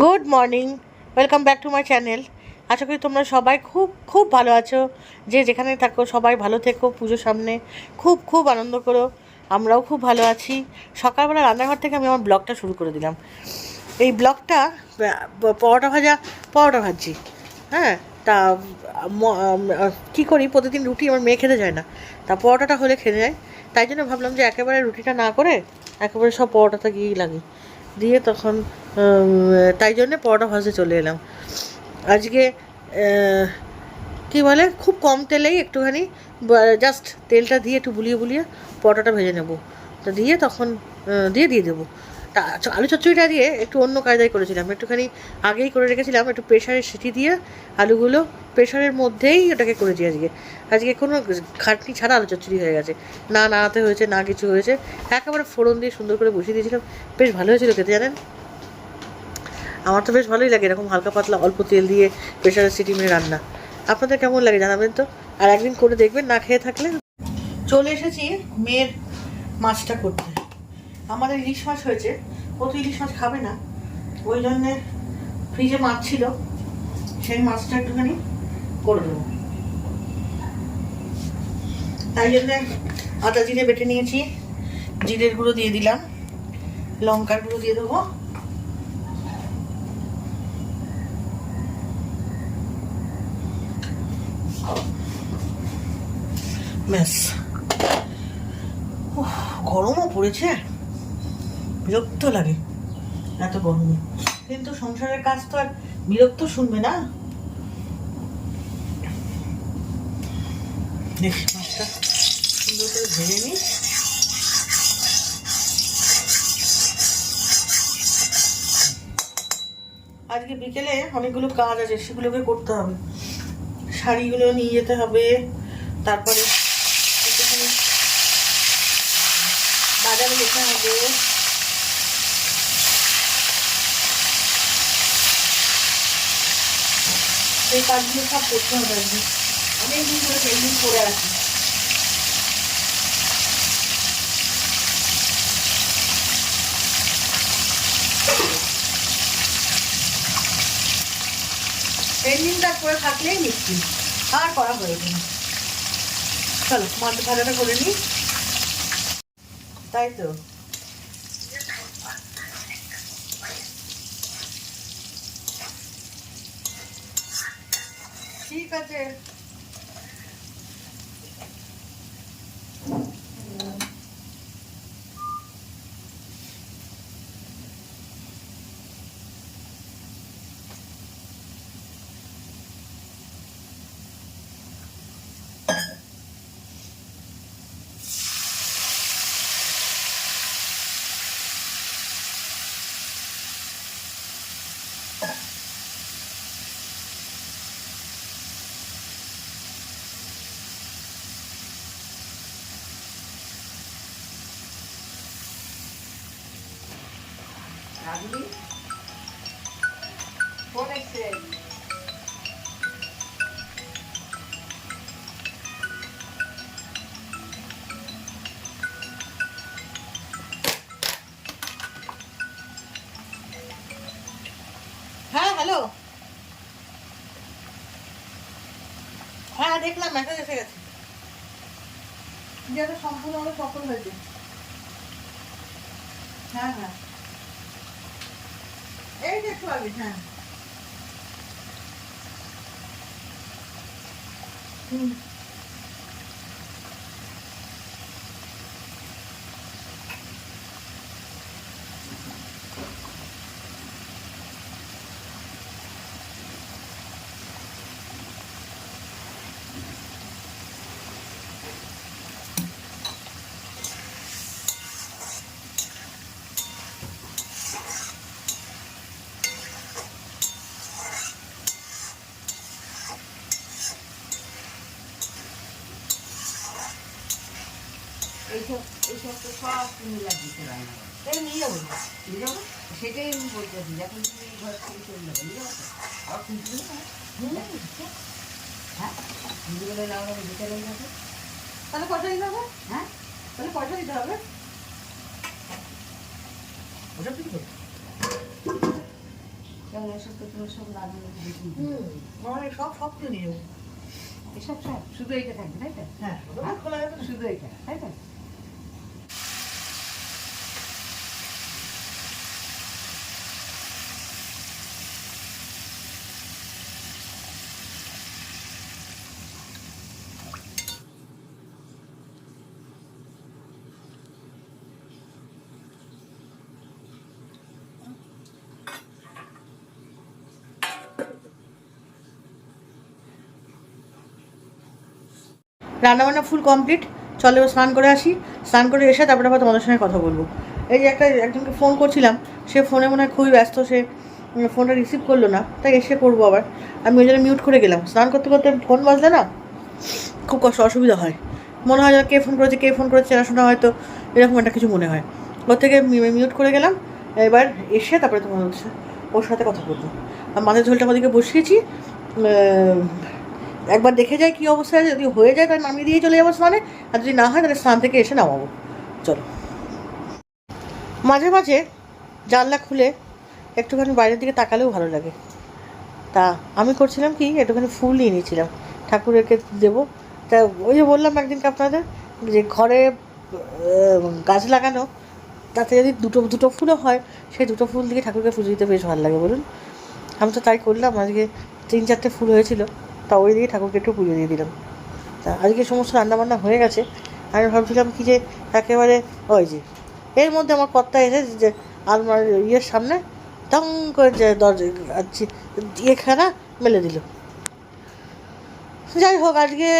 Good morning welcome back to my channel আশা করি তোমরা সবাই খুব খুব ভালো আছো। যে যেখানে থাকো, সবাই ভালো থেকো, পুজোর সামনে খুব খুব আনন্দ করো। আমরাও খুব ভালো আছি। সকালবেলা রান্নাঘর থেকে আমি আমার ব্লগটা শুরু করে দিলাম। এই ব্লগটা পরোটা ভাজা, পরোটা ভাজছি। হ্যাঁ তা কী করি? প্রতিদিন রুটি আমার মেয়ে খেতে যায় না। তা পরোটাটা হলে খেতে যায়। তাই জন্য ভাবলাম যে একেবারে রুটিটা না করে একেবারে সব পরোটাটা গিয়েই লাগি দিয়ে তখন তাই জন্যে পরোটা ভাজতে চলে এলাম। আজকে কি বলে, খুব কম তেলেই একটুখানি জাস্ট তেলটা দিয়ে একটু বুলিয়ে বুলিয়ে পরোটাটা ভেজে নেব। তো দিয়ে তখন দিয়ে দিয়ে দেবো। আলু চচ্চড়িটা দিয়ে একটু অন্য কায়দায় করেছিলাম। একটুখানি আগেই করে রেখেছিলাম, একটু প্রেশারের সিটি দিয়ে আলুগুলো প্রেশারের মধ্যেই ওটাকে করে করেছি আজকে। আজকে কোনো খাটনি ছাড়া আলু চচ্চড়ি হয়ে গেছে। না নাড়াতে হয়েছে, না কিছু হয়েছে। একেবারে ফোড়ন দিয়ে সুন্দর করে বসিয়ে দিয়েছিলাম। বেশ ভালো হয়েছিল খেতে, জানেন? আমার তো বেশ ভালোই লাগে এরকম হালকা পাতলা অল্প তেল দিয়ে প্রেশারের সিটি মেরে রান্না। আপনাদের কেমন লাগে জানাবেন তো? আর একদিন করে দেখবেন, না খেয়ে থাকলে। চলে এসেছি মেয়ের মাছটা করতে। আমাদের ইলিশ মাছ হয়েছে। ও তো ইলিশ মাছ খাবে না। ওই জন্যে ফ্রিজে মাছ ছিল। সেই মাছটা একটুখানি করে দেবো। তাই জন্যে আদা জিরে বেটে নিয়েছি। জিরের গুঁড়ো দিয়ে দিলাম। লঙ্কার গুঁড়ো দিয়ে দেবো। ব্যাস। গরমও পড়েছে। বিরক্ত লাগে। এত গরমে। কিন্তু সংসারের কাজ তো আর বিরক্ত শুনবে না। দেখি, মাছটা সুন্দর করে ভেজে নিই। আজকে বিকেলে অনেকগুলো কাজ আছে, সেগুলোকে করতে হবে। শাড়িগুলো নিয়ে যেতে হবে। তারপরে বাজারে যেতে হবে। সেই কাজগুলো সব করতে হবে আজকে অনেকদিন ধরে পেন্ডিং করে আছি পেন্ডিংটা করে থাকলেই নিচ্ছি আর করা হয়েছে না। চলো, মাছ ভাজাটা করে নিই। তাই তো? ঠিক আছে মেসেজ এসে গেছে। যেটা সম্পূর্ণভাবে সফল হয়েছে। হ্যাঁ হ্যাঁ। এই যে একটু আগে হ্যাঁ। হুম। সব তুমি লাগিয়েছে রান্না এই নিয়ে যাব নিয়ে যাব সেটাই আমি বলতেছি যখন তুমি এই ঘর থেকে চলে যাবে নিয়ে যাব? আবার খুঁজতে দেবে না? হ্যাঁ দুপুরবেলা না হলে বিকেলে যাবে তাহলে পয়সা দিতে হবে হ্যাঁ তাহলে পয়সা দিতে হবে ওসব কি করবে ওষুধ তো তোমার সব লাগবে মানে সব সব তো নিয়ে যাব এসব সব শুধু এইটা থাকবে তাই তো হ্যাঁ ওটা খোলা। শুধু এইটা তাই তো রান্নাবান্না ফুল কমপ্লিট চলে স্নান করে আসি। স্নান করে এসে তারপরে আবার তোমাদের সঙ্গে কথা বলব। এই যে একটা একজনকে ফোন করছিলাম, সে ফোনে মনে হয় খুবই ব্যস্ত, সে ফোনটা রিসিভ করল না, তাই এসে করব আবার। আমি ওই মিউট করে গেলাম। স্নান করতে করতে ফোন বাজলে না, খুব কষ্ট, অসুবিধা হয়। মনে হয় কে ফোন করেছে, কে ফোন করেছে চেনাশোনা হয়তো এরকম একটা কিছু মনে হয়। ওর থেকে মিউট করে গেলাম। এবার এসে তারপরে তোমার হচ্ছে ওর সাথে কথা বলব। আর মাছের ঝোলটা আমাদেরকে বসিয়েছি। একবার দেখে যাই কী অবস্থা আছে, যদি হয়ে যায় তাহলে নামিয়ে দিয়ে চলে যাব স্নানে, আর যদি না হয় তাহলে স্নান থেকে এসে নামাবো। চলো। মাঝে মাঝে জানলা খুলে একটুখানি বাইরের দিকে তাকালেও ভালো লাগে। তা আমি করছিলাম কি, একটুখানি ফুল নিয়ে নিয়েছিলাম। ঠাকুরেরকে দেবো। তা ওই যে বললাম একদিনকে আপনাদের যে ঘরে গাছ লাগানো, তাতে যদি দুটো দুটো ফুলও হয়, সেই দুটো ফুল দিয়ে ঠাকুরকে পুজো দিতে বেশ ভালো লাগে, বলুন। আমি তো তাই করলাম, আজকে তিন চারটে ফুল হয়েছিল। তা ওই দিয়ে ঠাকুরকে একটু পুজো দিয়ে দিলাম। তা আজকে সমস্ত রান্নাবান্না হয়ে গেছে। আমি ভাবছিলাম কি যে একেবারে ওই যে, এর মধ্যে আমার কর্তা এসে যে আলমার ইয়ের সামনে টং করে যে দরজা ইয়েখানা মেলে দিল। যাই হোক, আজকে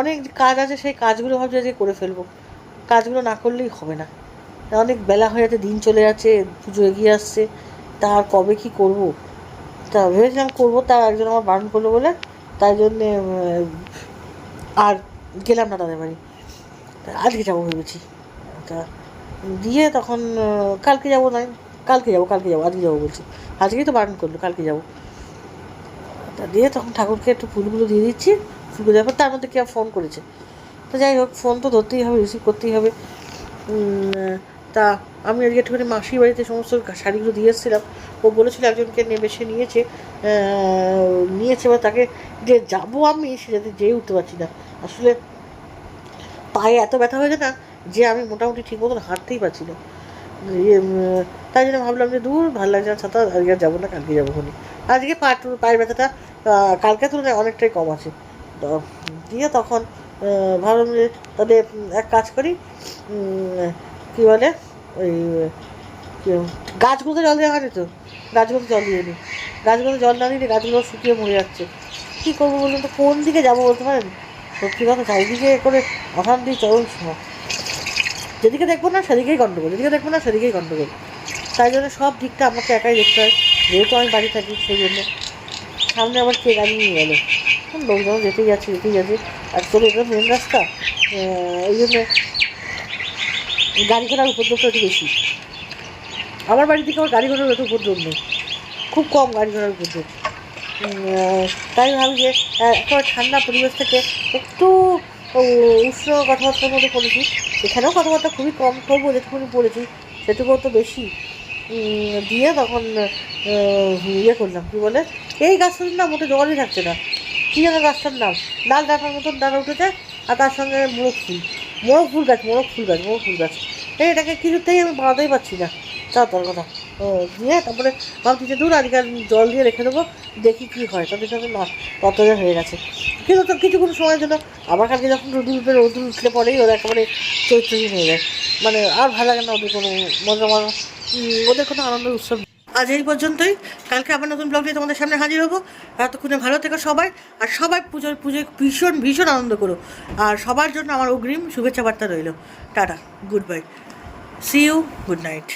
অনেক কাজ আছে, সেই কাজগুলো ভাবছি আজকে করে ফেলব। কাজগুলো না করলেই হবে না। অনেক বেলা হয়ে যাচ্ছে, দিন চলে যাচ্ছে, পুজো এগিয়ে আসছে। তা কবে কি করব? তা ভেবেছিলাম করব, তা একজন আমার বারণ করল বলে তাই জন্যে আর গেলাম না তাদের বাড়ি। আজকে যাব ভেবেছি। তা দিয়ে তখন কালকে যাব নয় কালকে যাব কালকে যাব, আজকে যাব বলছি। আজকেই তো বারণ করল, কালকে যাব। তা দিয়ে তখন ঠাকুরকে একটু ফুলগুলো দিয়ে দিচ্ছি, ফুলগুলো দেওয়ার পর তার মধ্যে কে ফোন করেছে। তো যাই হোক, ফোন তো ধরতেই হবে রিসিভ করতেই হবে। তা আমি আজকে একটুখানি মাসির বাড়িতে সমস্ত শাড়িগুলো দিয়ে এসেছিলাম। ও বলেছিল একজনকে নেবে সে নিয়েছে নিয়েছে বা তাকে যে যাব আমি সে যাতে যেয়ে উঠতে পারছি না। আসলে পায়ে এত ব্যথা হয়েছে না যে আমি মোটামুটি ঠিক মতন হাঁটতেই পারছি না। ইয়ে, তাই জন্য ভাবলাম যে দূর ভালো লাগছে না ছাতা আজকে আর যাব না কালকে যাব খনি আজকে পা পায়ের ব্যথাটা কালকের তুলনায় অনেকটাই কম আছে। দিয়ে তখন ভাবলাম যে তাহলে এক কাজ করি কি বলে, গাছগুলোতে জল দেওয়া হয়নি তো? গাছগুলোতে জল দিয়ে নিই গাছগুলোতে জল না দিলে গাছগুলো শুকিয়ে মরে যাচ্ছে। কী করব বলুন তো? কোন দিকে যাব বলতে পারেন? সত্যি কথা, চারিদিকে করে অশান্তি চরম সময় যেদিকে দেখব না, সেদিকেই গণ্ডগোল যেদিকে দেখব না, সেদিকেই গণ্ডগোল তাই জন্য সব দিকটা আমাকে একাই দেখতে হয়। যেহেতু আমি বাড়ি থাকি, সেই জন্য। সামনে আবার কে গাড়ি নিয়ে গেলো? লোকজন যেতেই যাচ্ছে যেতেই যাচ্ছে। আর চলে এটা মেন রাস্তা। ওই জন্য গাড়ি ঘোড়ার উপদ্রবটা একটু বেশি। আমার বাড়ি থেকে আমার গাড়ি ঘোড়ার এত উপদ্রব নেই। খুব কম গাড়ি ঘোড়ার উপদ্রব। তাই ভাবি যে একেবারে ঠান্ডা পরিবেশ থেকে একটু উষ্ণ কথাবার্তার মধ্যে পড়েছি এখানেও কথাবার্তা খুবই কম, তবুও যেটুকুনি পড়েছি সেটুকুও তো বেশি। দিয়ে তখন ইয়ে করলাম, কী বলে? এই গাছটার না মোটে জলই থাকছে না। কী যেন গাছটার নাম। লাল ডাঁটার মতন ডাঁটা উঠেছে, আর তার সঙ্গে মোরগ। ফুল মোরগ ফুল গাছ, মোরগ ফুল গাছ, মোরগ ফুল গাছ। এই এটাকে কিছুতেই আমি বাড়াতেই পারছি না। তা তোর কথা। ও দিয়ে তারপরে ভাবছি যে দূর আজকে জল দিয়ে রেখে দেবো, দেখি কী হয়। তাদের সাথে না ততটা হয়ে গেছে। কিন্তু তো কিছুক্ষণ সময়ের জন্য, আবার কালকে যখন রোদ উঠবে, রোদ উঠলে পরেই ওরা একেবারে চৈত্রহীন হয়ে যায়। মানে আর ভালো লাগে না ওদের কোনো মজা মজা ওদের কোনো আনন্দ উৎসব আজ এই পর্যন্তই। কালকে আবার নতুন ব্লগ নিয়ে তোমাদের সামনে হাজির হব। এতক্ষণে ভালো থেকো সবাই, আর সবাই পুজোর, পুজোয় ভীষণ ভীষণ আনন্দ করো। আর সবার জন্য আমার অগ্রিম শুভেচ্ছা বার্তা রইল। Tata, goodbye. See you good night